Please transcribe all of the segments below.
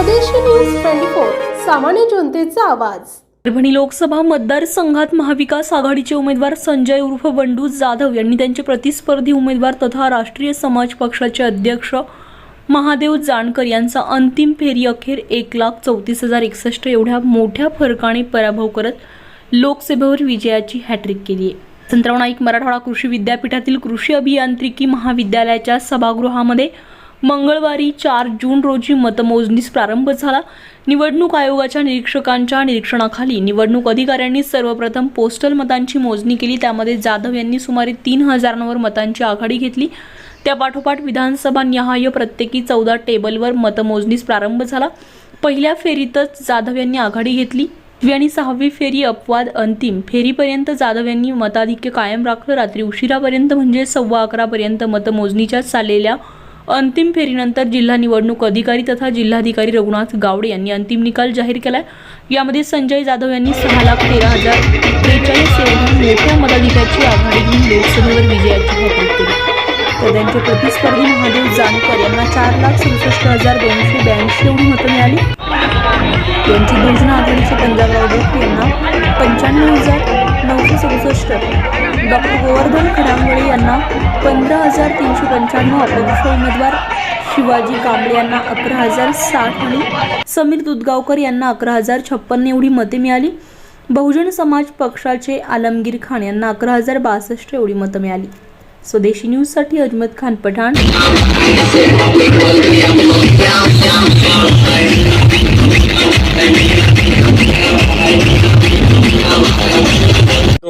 स्वदेशी news twenty four सामान्य जनतेचा आवाज. परभणी लोकसभा मतदारसंघात महाविकास आघाडीचे उमेदवार संजय उर्फ बंडू जाधव यांनी त्यांचे प्रतिस्पर्धी उमेदवार तथा राष्ट्रीय समाज पक्षाचे अध्यक्ष महादेव जानकर यांचा अंतिम फेरी अखेर एक लाख चौतीस हजार एकसष्ट एवढ्या मोठ्या फरकाने पराभव करत लोकसभेवर विजयाची हॅट्रिक केली आहे. संतराव नाईक मराठवाडा कृषी विद्यापीठातील कृषी अभियांत्रिकी महाविद्यालयाच्या सभागृहामध्ये मंगळवारी चार जून रोजी मतमोजणीस प्रारंभ झाला. निवडणूक आयोगाच्या निरीक्षकांच्या निरीक्षणाखाली निवडणूक अधिकाऱ्यांनी सर्वप्रथम पोस्टल मतांची मोजणी केली. त्यामध्ये जाधव यांनी सुमारे तीन हजारांवर मतांची आघाडी घेतली. त्यापाठोपाठ विधानसभा निहाय प्रत्येकी चौदा टेबलवर मतमोजणीस प्रारंभ झाला. पहिल्या फेरीतच जाधव यांनी आघाडी घेतली. आणि सहावी फेरी अपवाद अंतिम. फेरीपर्यंत जाधव यांनी मताधिक्य कायम राखलं. रात्री उशिरापर्यंत म्हणजे सव्वा अकरापर्यंत मतमोजणीच्या चाललेल्या अंतिम फेरीनंतर जिल्हा निवडणूक अधिकारी तथा जिल्हाधिकारी रघुनाथ गावडे यांनी अंतिम निकाल जाहीर केला यामध्ये संजय जाधव यांनी सहा लाख तेरा हजार त्रेचाळीस मोठ्या मताधिक्याची आघाडी घेऊन लोकसभेवर विजयाची हॅट्रिक केली. तर त्यांचे प्रतिस्पर्धी महादेव जानकर यांना चार लाख सदुसष्ट हजार दोनशे ब्याऐंशी एवढी मतं मिळाली. त्यांची बहुजन आघाडीचे पंजाबराव देशमुख यांना पंच्याण्णव हजार सदुसष्ट डॉक्टर गोवर्धन खडांगळे यांना पंधरा हजार तीनशे पंच्याण्णव अपक्ष उमेदवार शिवाजी कांबळे यांना अकरा हजार साठ आणि समीर दुधगावकर यांना अकरा हजार छप्पन्न एवढी मते मिळाली. बहुजन समाज पक्षाचे आलमगीर खान यांना अकरा हजार बासष्ट एवढी मतं मिळाली. स्वदेशी न्यूजसाठी अजमत खान पठाण.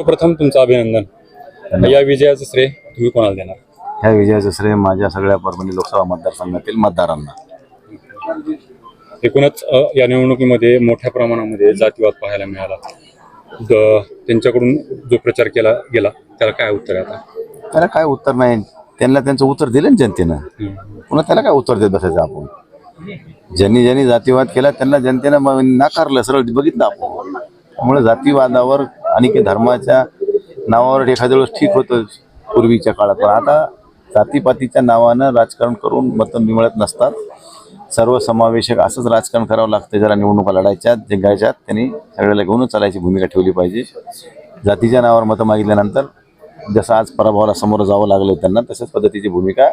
सर्वप्रथम तुमचं अभिनंदन. या विजयाचं श्रेय तुम्ही कोणाला देणार? ह्या विजयाचं श्रेय माझ्या सगळ्या परभणी लोकसभा मतदारसंघातील मतदारांना. एकूणच या निवडणुकीमध्ये मोठ्या प्रमाणामध्ये जातीवाद पाहायला मिळाला. त्यांच्याकडून जो प्रचार केला गेला त्याला काय उत्तर आहे आता? त्याला काय उत्तर नाही. त्यांना त्यांचं उत्तर दिलं ना जनतेनं. पुन्हा त्याला काय उत्तर देत बसायचं आपण? ज्यांनी ज्यांनी जातीवाद केला त्यांना जनतेनं नाकारलं सरळ बघितलं आपण. त्यामुळे जातीवादावर आणि काही धर्माच्या नावावर एखाद्या वेळेस ठीक होतं पूर्वीच्या काळात. पण आता जातीपातीच्या नावानं राजकारण करून मतं मिळत नसतात. सर्वसमावेशक असंच राजकारण करावं लागतं ज्याला निवडणुका लढायच्या जिंकायच्यात त्यांनी सगळ्याला घेऊनच चालायची भूमिका ठेवली पाहिजे. जातीच्या नावावर मतं मागितल्यानंतर जसं आज पराभवाला समोर जावं लागलं त्यांना तशाच पद्धतीची भूमिका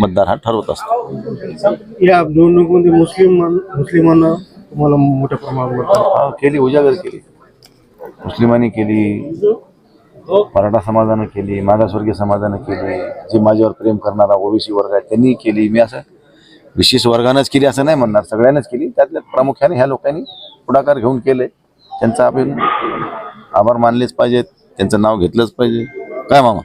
मतदार हा ठरवत असतो. या निवडणुकीमध्ये मुस्लिम मुस्लिमांना तुम्हाला मोठ्या मतदान हा, केली उजागर केली. मुस्लिमांनी केली मराठा समाजानं केली मागासवर्गीय समाजानं केली जे माझ्यावर प्रेम करणारा ओबीसी वर्ग आहे त्यांनी केली. मी असं विशेष वर्गानंच केली असं नाही म्हणणार सगळ्यांनाच केली. त्यातल्या प्रामुख्याने ह्या लोकांनी पुढाकार घेऊन केले. त्यांचा आपण आभार मानलेच पाहिजेत त्यांचं नाव घेतलंच पाहिजे. काय मामा?